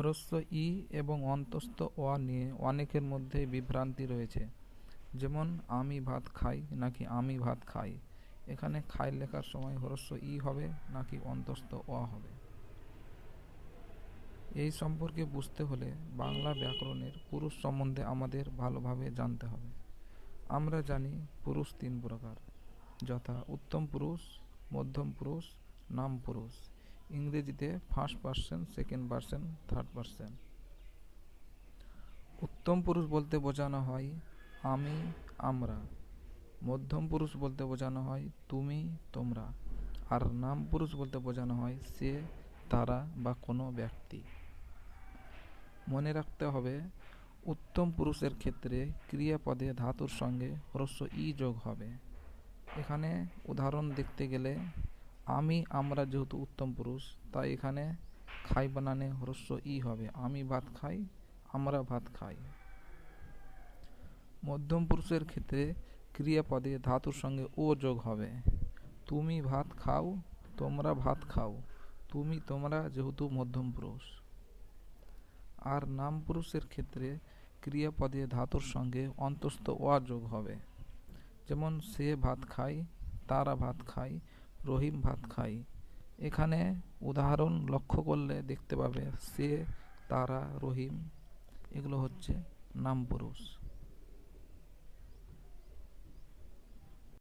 হ্রস্ব ই এবং অন্তস্থ অ নিয়ে অনেকের মধ্যে বিভ্রান্তি রয়েছে। যেমন, আমি ভাত খাই নাকি আমি ভাত খাই। এখানে খাই লেখার সময় হ্রস্ব ই হবে নাকি অন্তস্থ অ হবে? এই সম্পর্কে বুঝতে হলে বাংলা ব্যাকরণের পুরুষ সম্বন্ধে আমাদের ভালোভাবে জানতে হবে। আমরা জানি পুরুষ তিন প্রকার, যথা উত্তম পুরুষ, মধ্যম পুরুষ, নাম পুরুষ। ইংরেজিতে first person second person third person উত্তম পুরুষ বলতে বোঝানো হয়, আমি, আমরা। মধ্যম পুরুষ বলতে বোঝানো হয়, তুমি, তোমরা। আর নাম পুরুষ বলতে বোঝানো হয়, সে, তারা বা কোনো ব্যক্তি। মনে রাখতে হবে, উত্তম পুরুষের ক্ষেত্রে ক্রিয়াপদে ধাতুর সঙ্গে হ্রস্ব ই যোগ হবে। এখানে উদাহরণ দেখতে গেলে আমি, আমরা যেহেতু উত্তম পুরুষ, তাই এখানে খাই বানানে হ্রস্ব ই হবে। আমি ভাত খাই, আমরা ভাত খাই। মধ্যম পুরুষের ক্ষেত্রে ক্রিয়াপদে ধাতুর সঙ্গে ও যোগ হবে। তুমি ভাত খাও, তোমরা ভাত খাও। তুমি, তোমরা যেহেতু মধ্যম পুরুষ। আর নাম পুরুষের ক্ষেত্রে ক্রিয়াপদে ধাতুর সঙ্গে অন্তস্থ ওয়া যোগ হবে। যেমন সে ভাত খায়, তারা ভাত খায় রহিম ভাত খাই এখানে উদাহরণ লক্ষ্য করলে দেখতে পাবে, সে, তারা, রহিম, এগুলো হচ্ছে নাম পুরুষ